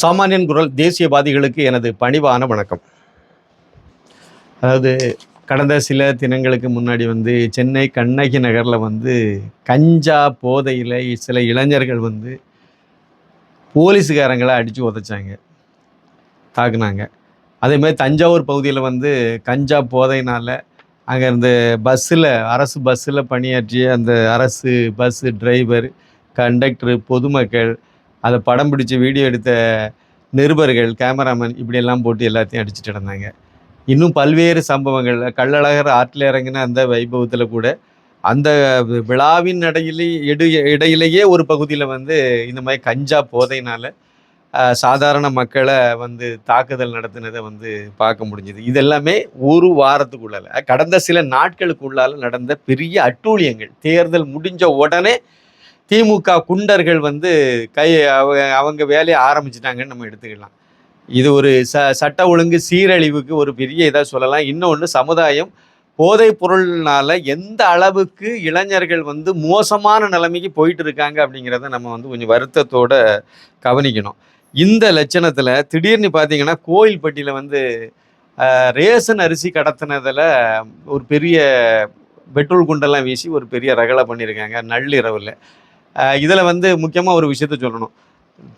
சாமானியன் குரல் தேசியவாதிகளுக்கு எனது பணிவான வணக்கம். அதாவது கடந்த சில தினங்களுக்கு முன்னாடி வந்து சென்னை கண்ணகி நகரில் வந்து கஞ்சா போதையில் சில இளைஞர்கள் வந்து போலீஸுக்காரங்களை அடித்து உதைச்சாங்க தாக்குனாங்க. அதேமாதிரி தஞ்சாவூர் பகுதியில் வந்து கஞ்சா போதையினால் அங்கே இருந்த பஸ்ஸில் அரசு பஸ்ஸில் பணியாற்றிய அந்த அரசு பஸ்ஸு டிரைவர் கண்டக்டரு பொதுமக்கள் அதை படம் பிடிச்சி வீடியோ எடுத்த நிருபர்கள் கேமராமேன் இப்படியெல்லாம் போட்டு எல்லாத்தையும் அடிச்சுட்டு இருந்தாங்க இன்னும் பல்வேறு சம்பவங்கள் கள்ளழகர் ஆற்றில் இறங்கின அந்த வைபவத்தில் கூட அந்த விழாவின் இடையிலே இடு இடையிலேயே ஒரு பகுதியில் வந்து இந்த மாதிரி கஞ்சா போதையினால் சாதாரண மக்களை வந்து தாக்குதல் நடத்தினதை வந்து பார்க்க முடிஞ்சுது. இதெல்லாமே ஒரு வாரத்துக்குள்ளால கடந்த சில நாட்களுக்குள்ளால் நடந்த பெரிய அட்டூழியங்கள். தேர்தல் முடிஞ்ச உடனே திமுக குண்டர்கள் வந்து கை அவங்க வேலையை ஆரம்பிச்சிட்டாங்கன்னு நம்ம எடுத்துக்கலாம். இது ஒரு ச சட்ட ஒழுங்கு சீரழிவுக்கு ஒரு பெரிய இதாக சொல்லலாம். இன்னொன்று சமுதாயம் போதைப் பொருள்னால எந்த அளவுக்கு இளைஞர்கள் வந்து மோசமான நிலைமைக்கு போயிட்டு இருக்காங்க அப்படிங்கிறத நம்ம வந்து கொஞ்சம் வருத்தத்தோட கவனிக்கணும். இந்த லட்சணத்தில் திடீர்னு பார்த்தீங்கன்னா கோயில்பட்டியில் வந்து ரேஷன் அரிசி கடத்தினதில் ஒரு பெரிய பெட்ரோல் குண்டெல்லாம் வீசி ஒரு பெரிய ரகலை பண்ணியிருக்காங்க நள்ளிரவில். இதில் வந்து முக்கியமாக ஒரு விஷயத்த சொல்லணும்.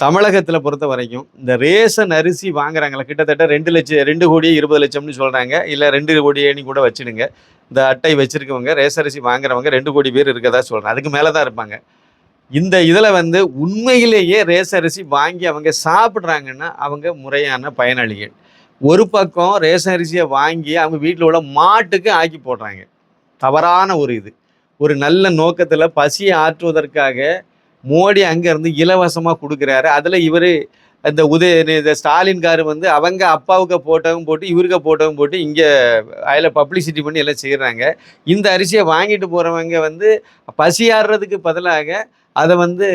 தமிழகத்தில் பொறுத்த வரைக்கும் இந்த ரேஷன் அரிசி வாங்குறாங்களா கிட்டத்தட்ட ரெண்டு லட்சம் ரெண்டு கோடி இருபது லட்சம்னு சொல்கிறாங்க இல்லை ரெண்டு கோடியேன்னு கூட வச்சுடுங்க. இந்த அட்டை வச்சுருக்கவங்க ரேஷன் அரிசி வாங்குறவங்க ரெண்டு கோடி பேர் இருக்கதா சொல்கிறேன் அதுக்கு மேலே தான் இருப்பாங்க. இந்த இதில் வந்து உண்மையிலேயே ரேஷன் அரிசி வாங்கி அவங்க சாப்பிட்றாங்கன்னா அவங்க முறையான பயனாளிகள். ஒரு பக்கம் ரேஷன் அரிசியை வாங்கி அவங்க வீட்டில் உள்ள மாட்டுக்கு ஆக்கி போடுறாங்க. தவறான ஒரு இது. ஒரு நல்ல நோக்கத்தில் பசியை ஆற்றுவதற்காக மோடி அங்கேருந்து இலவசமாக கொடுக்குறாரு. அதில் இவர் இந்த உதய இந்த ஸ்டாலின் கார் வந்து அவங்க அப்பாவுக்கு போட்டவும் போட்டு இவருக்கு போட்டவும் போட்டு இங்கே அதில் பப்ளிசிட்டி பண்ணி எல்லாம் செய்கிறாங்க இந்த அரிசியை வாங்கிட்டு போகிறவங்க வந்து பசியாடுறதுக்கு பதிலாக அதை வந்து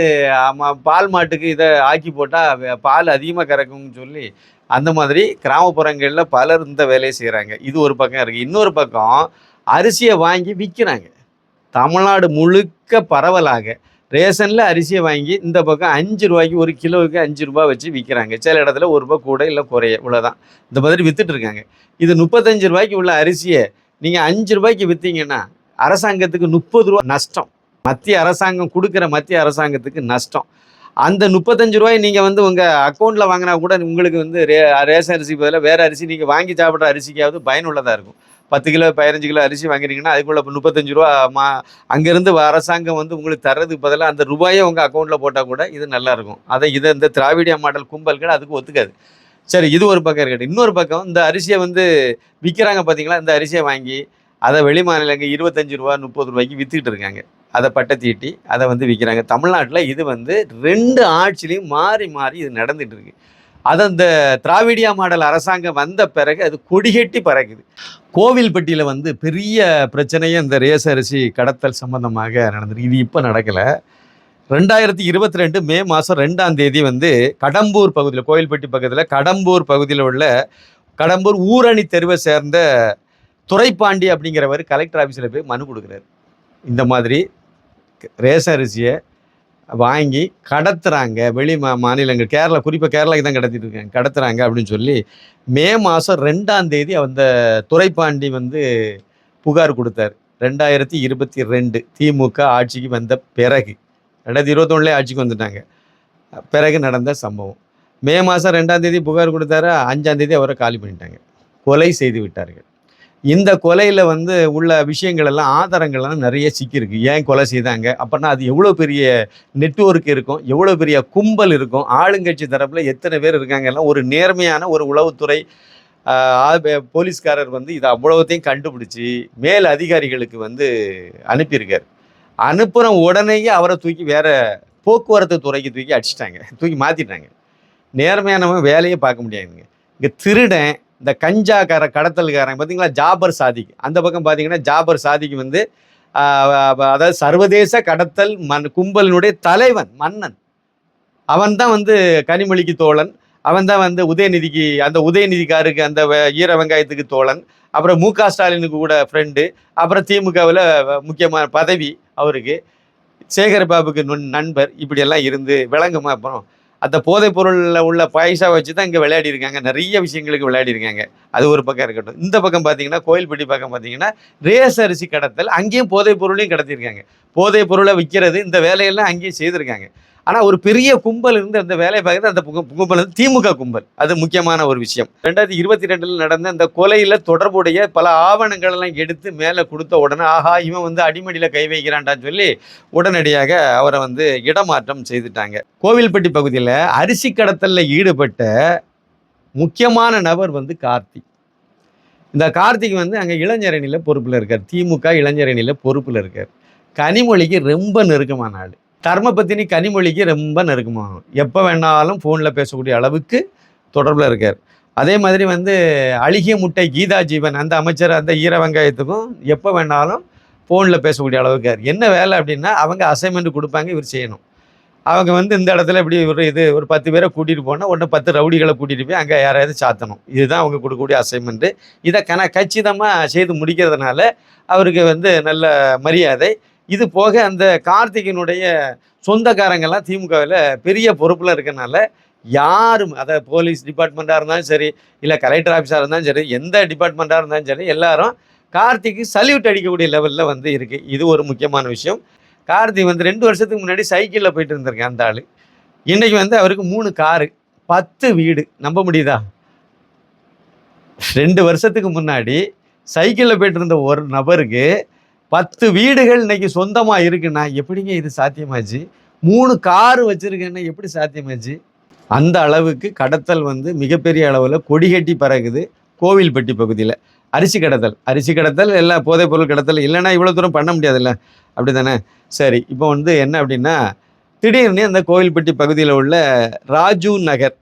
பால் மாட்டுக்கு இதை ஆக்கி போட்டால் பால் அதிகமாக கறக்கும்னு சொல்லி அந்த மாதிரி கிராமப்புறங்களில் பலர் இந்த வேலையை செய்கிறாங்க இது ஒரு பக்கம் இருக்குது இன்னொரு பக்கம் அரிசியை வாங்கி விற்கிறாங்க தமிழ்நாடு முழுக்க பரவலாக ரேஷனில் அரிசியை வாங்கி இந்த பக்கம் அஞ்சு ரூபாய்க்கு ஒரு கிலோவுக்கு அஞ்சு ரூபாய் வச்சு விற்கிறாங்க சில இடத்துல ஒரு ரூபாய் கூட இல்லை குறைய. இவ்வளோதான் இந்த மாதிரி விற்றுட்ருக்காங்க இது முப்பத்தஞ்சு ரூபாய்க்கு உள்ள அரிசியை நீங்கள் அஞ்சு ரூபாய்க்கு விற்றீங்கன்னா அரசாங்கத்துக்கு முப்பது ரூபா நஷ்டம். மத்திய அரசாங்கம் கொடுக்குற மத்திய அரசாங்கத்துக்கு நஷ்டம். அந்த முப்பத்தஞ்சு ரூபாய் நீங்கள் வந்து உங்கள் அக்கௌண்ட்டில் வாங்கினா கூட உங்களுக்கு வந்து ரே ரேஷன் அரிசி பதிலாக வேறு அரிசி நீங்கள் வாங்கி சாப்பிட்ற அரிசிக்காவது பயனுள்ளதாக இருக்கும். பத்து கிலோ பதினஞ்சு கிலோ அரிசி வாங்குறீங்கன்னா அதுக்குள்ள இப்போ முப்பத்தஞ்சு ரூபா மா அங்கேருந்து அரசாங்கம் வந்து உங்களுக்கு தர்றதுக்கு பதிலாக அந்த ரூபாயை உங்கள் அக்கௌண்ட்டில் போட்டால் கூட இது நல்லாயிருக்கும் அதை இதை இந்த திராவிடிய மாடல் கும்பல்கள் அதுக்கு ஒத்துக்காது. சரி இது ஒரு பக்கம் இருக்கட்டும். இன்னொரு பக்கம் இந்த அரிசியை வந்து விற்கிறாங்க பார்த்தீங்களா இந்த அரிசியை வாங்கி அதை வெளி மாநிலங்க இருபத்தஞ்சு ரூபா முப்பது ரூபாய்க்கு விற்றுக்கிட்டு இருக்காங்க. அதை பட்டை தீட்டி அதை வந்து விற்கிறாங்க தமிழ்நாட்டில் இது வந்து ரெண்டு ஆட்சிலையும் மாறி மாறி இது நடந்துகிட்டு இருக்குது அது அந்த திராவிடியா மாடல் அரசாங்கம் வந்த பிறகு அது கொடிகட்டி பறக்குது. கோவில்பட்டியில் வந்து பெரிய பிரச்சனையே இந்த ரேச அரிசி கடத்தல் சம்பந்தமாக நடந்திருக்கு இது இப்போ நடக்கலை. ரெண்டாயிரத்தி இருபத்தி ரெண்டு மே மாதம் ரெண்டாம் தேதி வந்து கடம்பூர் பகுதியில் கோவில்பட்டி பக்கத்தில் கடம்பூர் பகுதியில் உள்ள கடம்பூர் ஊரணி தெருவை சேர்ந்த துறைப்பாண்டி அப்படிங்கிறவர் கலெக்டர் ஆஃபீஸில் போய் மனு கொடுக்குறாரு. இந்த மாதிரி ரேச அரிசியை வாங்கி கடத்துறாங்க. வெளி மா மாநிலங்கள். கேரளா குறிப்பாக கேரளாக்கு தான் கடத்திட்டு இருக்காங்க. கடத்துறாங்க அப்படின்னு சொல்லி மே மாதம் ரெண்டாம் தேதி அந்த துரைப்பாண்டி வந்து புகார் கொடுத்தார். ரெண்டாயிரத்தி இருபத்தி ரெண்டு திமுக ஆட்சிக்கு வந்த பிறகு ரெண்டாயிரத்தி இருபத்தொன்னுலேயே ஆட்சிக்கு வந்துட்டாங்க. பிறகு நடந்த சம்பவம். மே மாதம் ரெண்டாம் தேதி புகார் கொடுத்தாரு? அஞ்சாம் தேதி அவரை காலி பண்ணிட்டாங்க. கொலை செய்து விட்டார்கள். இந்த கொலையில் வந்து உள்ள விஷயங்கள் எல்லாம் ஆதாரங்கள்லாம் நிறைய சிக்கியிருக்கு. ஏன் கொலை செய்தாங்க? அப்படின்னா அது எவ்வளோ பெரிய நெட்வொர்க் இருக்கும் எவ்வளோ பெரிய கும்பல் இருக்கும்? ஆளுங்கட்சி தரப்பில் எத்தனை பேர் இருக்காங்க? எல்லாம் ஒரு நேர்மையான ஒரு உளவுத்துறை போலீஸ்காரர் வந்து இதை அவ்வளோத்தையும் கண்டுபிடிச்சி மேல் அதிகாரிகளுக்கு வந்து அனுப்பியிருக்கார். அனுப்புகிற உடனேயே அவரை தூக்கி வேற போக்குவரத்து துறைக்கு தூக்கி அடிச்சிட்டாங்க. தூக்கி மாற்றிட்டாங்க நேர்மையானவன் வேலையே பார்க்க முடியாதுங்க. இங்கே திருடன் இந்த கஞ்சாக்கார கடத்தல்காரன் பார்த்தீங்களா? ஜாபர் சாதிக் அந்த பக்கம் பார்த்தீங்கன்னா ஜாபர் சாதிக் வந்து அதாவது சர்வதேச கடத்தல் மண் கும்பலினுடைய தலைவன் மன்னன். அவன் தான் வந்து கனிமொழிக்கு தோழன். அவன் தான் வந்து உதயநிதிக்கு அந்த உதயநிதிக்காருக்கு அந்த ஈர வெங்காயத்துக்கு தோழன். அப்புறம் மு க. ஸ்டாலினுக்கு கூட ஃப்ரெண்டு அப்புறம் திமுகவில் முக்கியமான பதவி அவருக்கு. சேகர் பாபுக்கு நண்பர். இப்படியெல்லாம் இருந்து விளங்குமா அப்புறம்? அந்த போதைப் பொருளில் உள்ள பைசா வச்சு தான் இங்கே விளையாடி இருக்காங்க நிறைய விஷயங்களுக்கு விளையாடி இருக்காங்க அது ஒரு பக்கம் இருக்கட்டும். இந்த பக்கம் பார்த்தீங்கன்னா கோயில்பட்டி பக்கம் பார்த்தீங்கன்னா ரேஸ் அரிசி கடத்தல் அங்கேயும் போதைப் பொருளையும் கடத்தியிருக்காங்க. போதைப் பொருளை விற்கிறது இந்த வேலையெல்லாம் அங்கேயும் செய்திருக்காங்க. ஆனால் ஒரு பெரிய கும்பல் இருந்து அந்த வேலையை பார்க்குறது அந்த கும்பல் வந்து திமுக கும்பல். அது முக்கியமான ஒரு விஷயம். ரெண்டாயிரத்தி இருபத்தி ரெண்டில் நடந்த அந்த கொலையில் தொடர்புடைய பல ஆவணங்களெல்லாம் எடுத்து மேலே கொடுத்த உடனே ஆஹா இவன் வந்து அடிமடியில் கை வைக்கிறான்டான்னு சொல்லி உடனடியாக அவரை வந்து இடமாற்றம் செய்துட்டாங்க. கோவில்பட்டி பகுதியில் அரிசி கடத்தலில் ஈடுபட்ட முக்கியமான நபர் வந்து கார்த்திக் இந்த கார்த்திக் வந்து அங்கே இளைஞரணியில் பொறுப்பில் இருக்கார். திமுக இளைஞரணியில் பொறுப்பில் இருக்கார். கனிமொழிக்கு ரொம்ப நெருக்கமான ஆள். கர்மபத்தினி கனிமொழிக்கு ரொம்ப நெருக்கமாகும் எப்போ வேணாலும் ஃபோனில் பேசக்கூடிய அளவுக்கு தொடர்பில் இருக்கார். அதே மாதிரி வந்து அழுகிய முட்டை கீதா ஜீவன் அந்த அமைச்சர் அந்த ஈர வெங்காயத்துக்கும் எப்போ வேணாலும் ஃபோனில் பேசக்கூடிய அளவுக்கு என்ன வேலை அப்படின்னா அவங்க அசைன்மெண்ட் கொடுப்பாங்க இவர் செய்யணும். அவங்க வந்து இந்த இடத்துல இப்படி ஒரு இது ஒரு பத்து பேரை கூட்டிகிட்டு போனால் உடனே பத்து ரவுடிகளை கூட்டிகிட்டு போய் அங்கே யாரையாவது சாத்தணும். இதுதான் அவங்க கொடுக்கக்கூடிய அசைன்மெண்ட்டு இதை கன கச்சிதமாக செய்து முடிக்கிறதுனால அவருக்கு வந்து நல்ல மரியாதை இது போக அந்த கார்த்திகனுடைய சொந்தக்காரங்கெல்லாம் திமுகவில் பெரிய பொறுப்பில் இருக்கனால யாரும் அதை போலீஸ் டிபார்ட்மெண்ட்டாக இருந்தாலும் சரி இல்லை கலெக்டர் ஆஃபீஸாக இருந்தாலும் சரி எந்த டிபார்ட்மெண்ட்டாக இருந்தாலும் சரி எல்லாரும் கார்த்திக்கு சல்யூட் அடிக்கக்கூடிய லெவலில் வந்து இருக்குது இது ஒரு முக்கியமான விஷயம். கார்த்திக் வந்து ரெண்டு வருஷத்துக்கு முன்னாடி சைக்கிளில் போயிட்டு இருந்திருக்கேன் அந்த ஆள். இன்றைக்கி வந்து அவருக்கு மூணு காரு பத்து வீடு. நம்ப முடியுதா? ரெண்டு வருஷத்துக்கு முன்னாடி சைக்கிளில் போயிட்டு இருந்த ஒரு நபருக்கு பத்து வீடுகள் இன்னைக்கு சொந்தமாக இருக்குன்னா எப்படிங்க இது சாத்தியமாச்சு? மூணு காரு வச்சிருக்கேன்னா எப்படி சாத்தியமாச்சு? அந்த அளவுக்கு கடத்தல் வந்து மிகப்பெரிய அளவில் கொடிகட்டி பறகுது கோவில்பட்டி பகுதியில். அரிசி கடத்தல். அரிசி கடத்தல் எல்லா போதைப் பொருள் கடத்தல் இல்லைன்னா இவ்வளோ தூரம் பண்ண முடியாதுல்ல. அப்படி தானே சரி இப்போ வந்து என்ன அப்படின்னா திடீர்னு அந்த கோவில்பட்டி பகுதியில் உள்ள ராஜு நகர்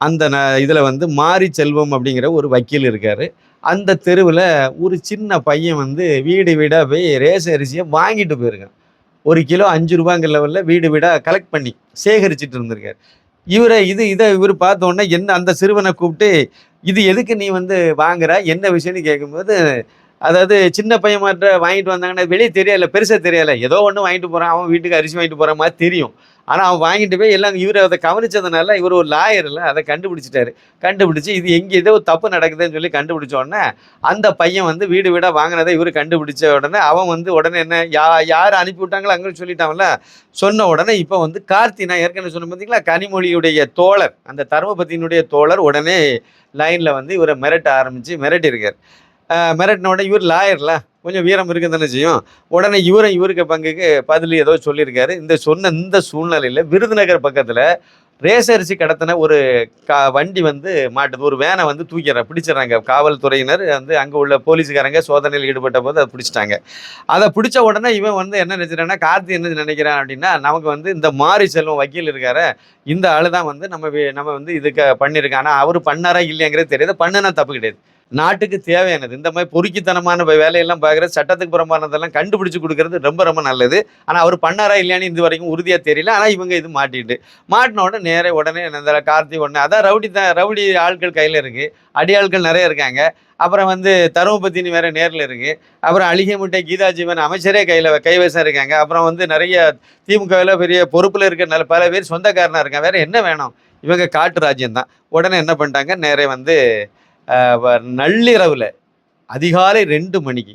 அந்த ந இதில் வந்து மாரி செல்வம் அப்படிங்கிற ஒரு வக்கீல் இருக்கார். அந்த தெருவில் ஒரு சின்ன பையன் வந்து வீடு வீடாக போய் ரேஸ் அரிசியை வாங்கிட்டு போயிருக்கான். ஒரு கிலோ அஞ்சு ரூபாங்கிற லெவலில் வீடு வீடாக கலெக்ட் பண்ணி சேகரிச்சிட்டு இருந்திருக்காரு. இவரை இது இதை இவர் பார்த்தோன்னே என்ன அந்த சிறுவனை கூப்பிட்டு இது எதுக்கு நீ வந்து வாங்குற? என்ன விஷயம்னு கேட்கும்போது அதாவது சின்ன பையன் மாட்ட வாங்கிட்டு வந்தாங்கன்னா வெளியே தெரியல பெருசாக தெரியல. ஏதோ ஒன்று வாங்கிட்டு போகிறான் அவன் வீட்டுக்கு அரிசி வாங்கிட்டு போகிற மாதிரி தெரியும். ஆனால் அவன் வாங்கிட்டு போய் எல்லாம் இவர் அதை கவனிச்சதுனால இவர் ஒரு லாயரில் அதை கண்டுபிடிச்சிட்டாரு. கண்டுபிடிச்சி இது எங்கே ஏதோ தப்பு நடக்குதுன்னு சொல்லி கண்டுபிடிச்ச உடனே அந்த பையன் வந்து வீடு வீடாக வாங்கினதை இவர் கண்டுபிடிச்ச உடனே அவன் வந்து உடனே என்ன யா யார் அனுப்பி விட்டாங்களோ அங்கே சொல்லிட்டாங்கல்ல சொன்ன உடனே இப்போ வந்து கார்த்தி நான் ஏற்கனவே சொன்ன பார்த்தீங்களா கனிமொழியுடைய தோழர் அந்த தர்மபத்தினுடைய தோழர் உடனே லைனில் வந்து இவரை மிரட்ட ஆரம்பித்து மிரட்டியிருக்கார். அஹ் இவர் லாயர்ல கொஞ்சம் வீரம் இருக்கு தானே செய்யும். உடனே இவரும் இவருக்கு பங்குக்கு பதில் ஏதோ சொல்லியிருக்காரு. இந்த சொன்ன இந்த சூழ்நிலையில் விருதுநகர் பக்கத்தில் ரேசரிசி கடத்தின ஒரு கா வண்டி வந்து மாட்டுது. ஒரு வேனை வந்து தூக்கிடுற பிடிச்சிடறாங்க. காவல்துறையினர் வந்து அங்கே உள்ள போலீஸுக்காரங்க சோதனையில் ஈடுபட்ட போது அதை பிடிச்சிட்டாங்க. அதை பிடிச்ச உடனே இவன் வந்து என்ன நினைச்சிட்டான்னா கார்த்தி என்ன நினைக்கிறான் அப்படின்னா நமக்கு வந்து இந்த மாரி செல்வம் வக்கீல் இருக்காரு. இந்த ஆளு தான் வந்து நம்ம நம்ம வந்து இதுக்கு பண்ணியிருக்கான். ஆனால் அவர் பண்ணாரா இல்லையாங்கிறது தெரியாது. பண்ணுனா தப்பு கிடையாது. நாட்டுக்கு தேவையானது இந்த மாதிரி பொறுக்கித்தனமான வேலையெல்லாம் பார்க்குற சட்டத்துக்கு புறம்பானதெல்லாம் கண்டுபிடிச்சு கொடுக்கறது ரொம்ப ரொம்ப நல்லது. ஆனால் அவர் பண்ணாரா இல்லையான்னு இது வரைக்கும் உறுதியாக தெரியல. ஆனால் இவங்க இது மாட்டிட்டு. மாட்டின உடனே நேரே உடனே இந்த கார்த்தி உடனே அதான் ரவுடி தான் ரவுடி ஆட்கள் கையில் இருக்குது அடி ஆட்கள் நிறைய இருக்காங்க. அப்புறம் வந்து தருமபத்தினி வேற நேரில் இருக்கு. அப்புறம் அழிகை முட்டை கீதா ஜீவன் அமைச்சரே கையில் கைவசம் இருக்காங்க. அப்புறம் வந்து நிறைய திமுகவில் பெரிய பொறுப்பில் இருக்கிறனால நல்ல பல பேர் சொந்தக்காரனாக இருக்காங்க. வேற என்ன வேணும்? இவங்க காட்டு ராஜ்யம் தான் உடனே என்ன பண்ணிட்டாங்க? நேரே வந்து நள்ளிரவில் அதிகாலை ரெண்டு மணிக்கு.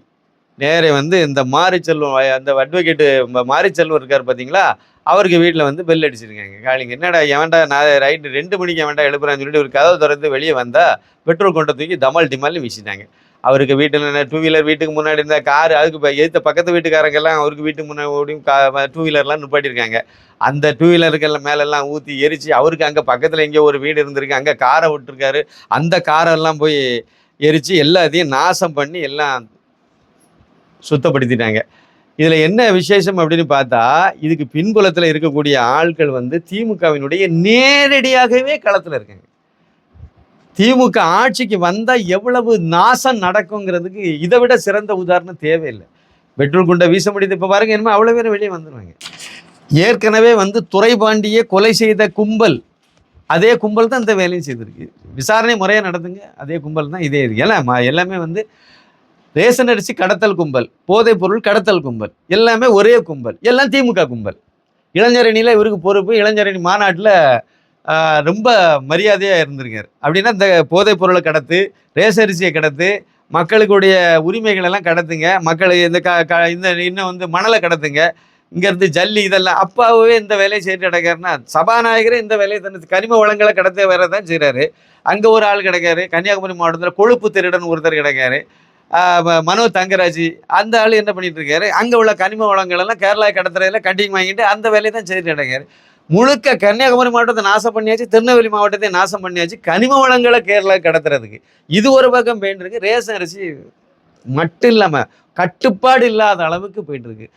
நேரே வந்து இந்த மாரிச்செல்வம் அந்த அட்வொகேட்டு மாரிச்செல்வம் இருக்கார் பார்த்தீங்களா அவருக்கு வீட்டில் வந்து பெல் அடிச்சிருக்காங்க. காலிங்க. என்னடா எவன்டா நான் ரைட்டு ரெண்டு மணிக்கு எவன்டா எழுப்புறான்னு சொல்லிட்டு ஒரு கதவை திறந்து வெளியே வந்தால் பெட்ரோல் கொண்ட தூக்கி தமால் டிமால்னு வீசிட்டாங்க. அவருக்கு வீட்டில் டூ வீலர் வீட்டுக்கு முன்னாடி இருந்த கார் அதுக்கு இப்போ எதிர்த்த பக்கத்து வீட்டுக்காரங்கெல்லாம் அவருக்கு வீட்டுக்கு முன்னாடி கா டூ வீலர்லாம் நிப்பாட்டியிருக்காங்க. அந்த டூ வீலருக்கெல்லாம் மேலெல்லாம் ஊற்றி எரித்து அவருக்கு அங்கே பக்கத்தில் எங்கேயோ ஒரு வீடு இருந்திருக்கு அங்கே காரை விட்டுருக்காரு. அந்த காரெல்லாம் போய் எரித்து எல்லாத்தையும் நாசம் பண்ணி எல்லாம் சுத்தப்படுத்திட்டாங்க. இதில் என்ன விசேஷம் அப்படின்னு பார்த்தா இதுக்கு பின்புலத்தில் இருக்கக்கூடிய ஆட்கள் வந்து திமுகவினுடைய நேரடியாகவே களத்தில் இருக்காங்க. திமுக ஆட்சிக்கு வந்தால் எவ்வளவு நாசம் நடக்குங்கிறதுக்கு இதை விட சிறந்த உதாரணம் தேவையில்லை. பெட்ரோல் குண்டை வீச முடியுது. இப்போ பாருங்க இனிமேல் அவ்வளோ பேர் வெளியே வந்துடுவாங்க ஏற்கனவே வந்து துறைபாண்டியை கொலை செய்த கும்பல் அதே கும்பல் தான் இந்த வேலையும் செய்திருக்கு. விசாரணை முறையாக நடத்துங்க அதே கும்பல் தான் இதே இது. எல்லாம் எல்லாமே வந்து ரேஷன் அரிசி கடத்தல் கும்பல் போதைப் பொருள் கடத்தல் கும்பல் எல்லாமே ஒரே கும்பல் எல்லாம் திமுக கும்பல். இளைஞரணியில் இவருக்கு பொறுப்பு இளைஞரணி மாநாட்டில் ரொம்ப மரியாதையாக இருந்திருக்காரு. அப்படின்னா இந்த போதைப் பொருளை கடத்து ரேசரிசியை கடத்து மக்களுக்குடைய உரிமைகள் எல்லாம் கடத்துங்க. மக்கள் இந்த க க இந்த இன்னும் வந்து மணலை கடத்துங்க. இங்கேருந்து ஜல்லி இதெல்லாம். அப்பாவே இந்த வேலையை செய்து கிடக்காருன்னா சபாநாயகரே இந்த வேலையை தன் கனிம வளங்களை கடத்த வேற தான் செய்கிறாரு அங்கே ஒரு ஆள் கிடைக்காரு. கன்னியாகுமரி மாவட்டத்தில் கொழுப்பு திருடன் ஒருத்தர் கிடைக்காரு. மனோ தங்கராஜ் அந்த ஆள் என்ன பண்ணிட்டு இருக்காரு? அங்கே உள்ள கனிம வளங்கள் எல்லாம் கேரளா கடத்துறதுல கண்டிங் வாங்கிட்டு அந்த வேலையை தான் செய்து கிடக்காரு. முழுக்க கன்னியாகுமரி மாவட்டத்தை நாசம் பண்ணியாச்சு திருநெல்வேலி மாவட்டத்தை நாசம் பண்ணியாச்சு. கனிம வளங்களை கேரளா கடத்துறதுக்கு. இது ஒரு பக்கம் போயிட்டு இருக்கு. ரேஷன் அரிசி மட்டும் இல்லாமல் கட்டுப்பாடு இல்லாத அளவுக்கு போயிட்டு இருக்கு.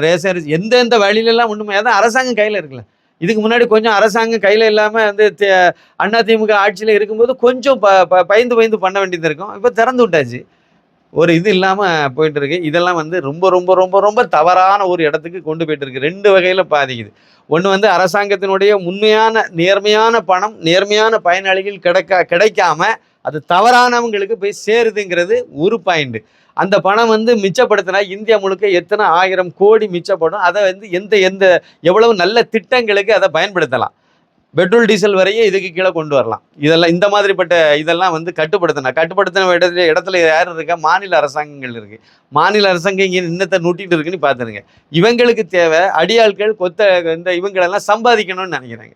ரேஷன் அரிசி எந்தெந்த வழியிலெல்லாம் ஒன்றுமே அதான் அரசாங்கம் கையில் இருக்குல்ல. இதுக்கு முன்னாடி கொஞ்சம் அரசாங்கம் கையில் இல்லாமல் வந்து தே- அண்ணா திமுக ஆட்சியில் இருக்கும்போது கொஞ்சம் ப ப- பயந்து பயந்து பண்ண வேண்டியது இருக்கும். இப்போ திறந்து விட்டாச்சு. ஒரு இது இல்லாமல் போயிட்டு இருக்கு இதெல்லாம் வந்து ரொம்ப ரொம்ப ரொம்ப ரொம்ப தவறான ஒரு இடத்துக்கு கொண்டு போயிட்டு இருக்கு ரெண்டு வகையில் பாதிக்குது. ஒன்று வந்து அரசாங்கத்தினுடைய உண்மையான நேர்மையான பணம் நேர்மையான பயனாளிகள் கிடைக்க கிடைக்காம அது தவறானவங்களுக்கு போய் சேருதுங்கிறது ஒரு பாயிண்ட் அந்த பணம் வந்து மிச்சப்படுத்தினா இந்தியா முழுக்க எத்தனை ஆயிரம் கோடி மிச்சப்படும். அதை வந்து எந்த எந்த எவ்வளவு நல்ல திட்டங்களுக்கு அதை பயன்படுத்தலாம். பெட்ரோல் டீசல் வரையும் இதுக்கு கீழே கொண்டு வரலாம். இதெல்லாம் இந்த மாதிரிப்பட்ட இதெல்லாம் வந்து கட்டுப்படுத்தினா கட்டுப்படுத்தின இடத்துல இடத்துல யார் இருக்கா? மாநில அரசாங்கங்கள் இருக்கு. மாநில அரசாங்கம் இங்கே இன்னத்தை நூட்டிட்டு இருக்குன்னு பார்த்துருங்க இவங்களுக்கு தேவை அடியாட்கள் கொத்த இந்த இவங்களெல்லாம் சம்பாதிக்கணும்னு நினைக்கிறாங்க.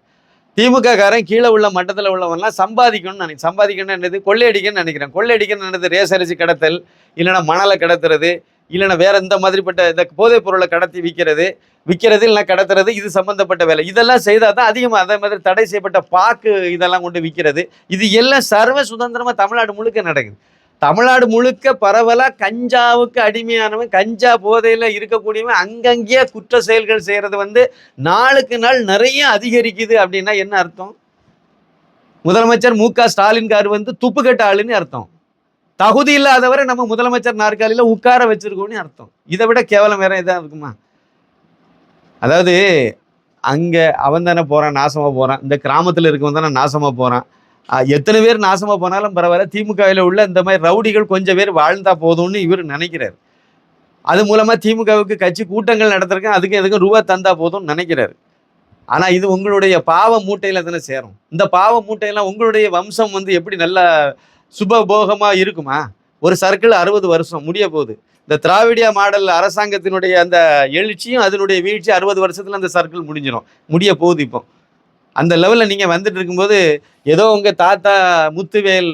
திமுக காரன் கீழே உள்ள மட்டத்தில் உள்ளவன்லாம் சம்பாதிக்கணும்னு நினை சம்பாதிக்கணும் என்னது? கொள்ளையடிக்கணும்னு நினைக்கிறேன். கொள்ளையடிக்கணும் என்னது? ரேசரிசி கடத்தல் இல்லைன்னா மணலை கடத்துறது இல்லைன்னா வேற எந்த மாதிரிப்பட்ட இந்த போதைப் பொருளை கடத்தி விற்கிறது விற்கிறது இல்லைன்னா கடத்துறது இது சம்மந்தப்பட்ட வேலை. இதெல்லாம் செய்தால் தான் அதிகமாக அதே மாதிரி தடை செய்யப்பட்ட பாக்கு இதெல்லாம் கொண்டு விற்கிறது. இது எல்லாம் சர்வ சுதந்திரமாக தமிழ்நாடு முழுக்க நடக்குது. தமிழ்நாடு முழுக்க பரவலாக கஞ்சாவுக்கு அடிமையானவன் கஞ்சா போதையில் இருக்கக்கூடியவன் அங்கங்கேயே குற்ற செயல்கள் செய்கிறது வந்து நாளுக்கு நாள் நிறைய அதிகரிக்குது அப்படின்னா என்ன அர்த்தம்? முதலமைச்சர் மு க ஸ்டாலின் கார் வந்து துப்புக்கட்ட ஆளுன்னு அர்த்தம். தகுதி இல்லாதவரை நம்ம முதலமைச்சர் நாற்காலியில உட்கார வச்சிருக்கோம்னு அர்த்தம். இதை விட கேவலம் வேற எதாவது இருக்குமா? அதாவது அங்கே அவன் தானே போகிறான் நாசமாக போகிறான் இந்த கிராமத்தில் இருக்கவன் தானே நாசமாக போகிறான் எத்தனை பேர் நாசமாக போனாலும் பரவாயில்ல. திமுகவில் உள்ள இந்த மாதிரி ரவுடிகள் கொஞ்சம் பேர் வாழ்ந்தா போதும்னு இவர் நினைக்கிறார். அது மூலமாக திமுகவுக்கு கட்சி கூட்டங்கள் நடத்திருக்கேன் அதுக்கு எதுக்கும் ரூபா தந்தா போதும்னு நினைக்கிறாரு. ஆனால் இது உங்களுடைய பாவ மூட்டையில் தானே சேரும். இந்த பாவ மூட்டையெல்லாம் உங்களுடைய வம்சம் வந்து எப்படி நல்லா சுபபோகமாக இருக்குமா? ஒரு சர்க்கிள் அறுபது வருஷம் முடிய போகுது. இந்த திராவிடியா மாடல் அரசாங்கத்தினுடைய அந்த எழுச்சியும் அதனுடைய வீழ்ச்சி அறுபது வருஷத்தில் அந்த சர்க்கிள் முடிஞ்சிடும் முடிய போகுது இப்போ. அந்த லெவலில் நீங்கள் வந்துட்டு இருக்கும்போது ஏதோ உங்கள் தாத்தா முத்துவேல்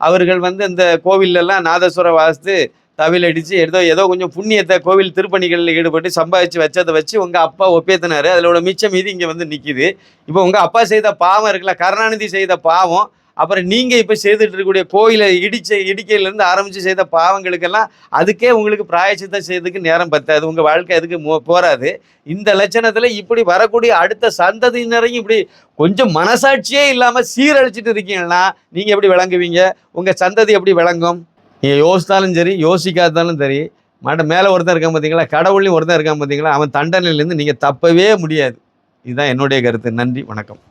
அவர்கள் வந்து இந்த கோவிலெல்லாம் நாதஸ்வரம் வாசித்து தவில் அடித்து ஏதோ ஏதோ கொஞ்சம் புண்ணியத்தை கோவில் திருப்பணிகளில் ஈடுபட்டு சம்பாதிச்சு வச்சதை வச்சு உங்கள் அப்பா ஒப்பேத்தினார். அதிலோட மிச்சம் மீதி இங்கே வந்து நிற்கிது இப்போ உங்கள் அப்பா செய்த பாவம் இருக்குல்ல கருணாநிதி செய்த பாவம் அப்புறம் நீங்கள் இப்போ செய்துட்டு இருக்கக்கூடிய கோயிலை இடிச்ச இடிக்கையிலேருந்து ஆரம்பித்து செய்த பாவங்களுக்கெல்லாம் அதுக்கே உங்களுக்கு பிராயச்சித்தம் செய்யறதுக்கு நேரம் பத்தாது. உங்கள் வாழ்க்கை அதுக்கு போகாது போராது இந்த லட்சணத்தில் இப்படி வரக்கூடிய அடுத்த சந்ததியினரையும் இப்படி கொஞ்சம் மனசாட்சியே இல்லாமல் சீரழிச்சிட்டு இருக்கீங்கன்னா நீங்கள் எப்படி விளங்குவீங்க? உங்கள் சந்ததி எப்படி விளங்கும்? நீங்கள் யோசித்தாலும் சரி யோசிக்காதாலும் சரி மட மேலே ஒருத்தன் இருக்கான் பார்த்தீங்களா கடவுள்லையும் ஒருத்தன் இருக்கான் பார்த்தீங்களா அவன் தண்டனையிலேருந்து நீங்கள் தப்பவே முடியாது. இதுதான் என்னுடைய கருத்து. நன்றி வணக்கம்.